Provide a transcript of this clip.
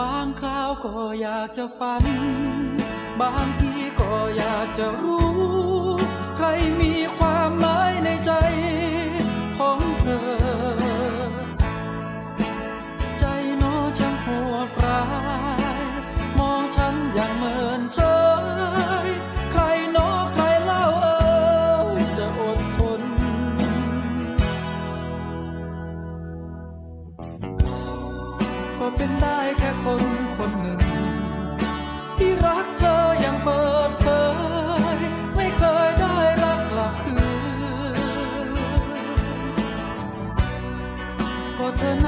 บางคราวก็อยากจะฝัน บางทีก็อยากจะรู้ ก็เป็นได้แค่คนคนหนึ่ง ที่รักเธออย่างเปิดเผยไม่เคยได้รักกลับคืนก็เธอ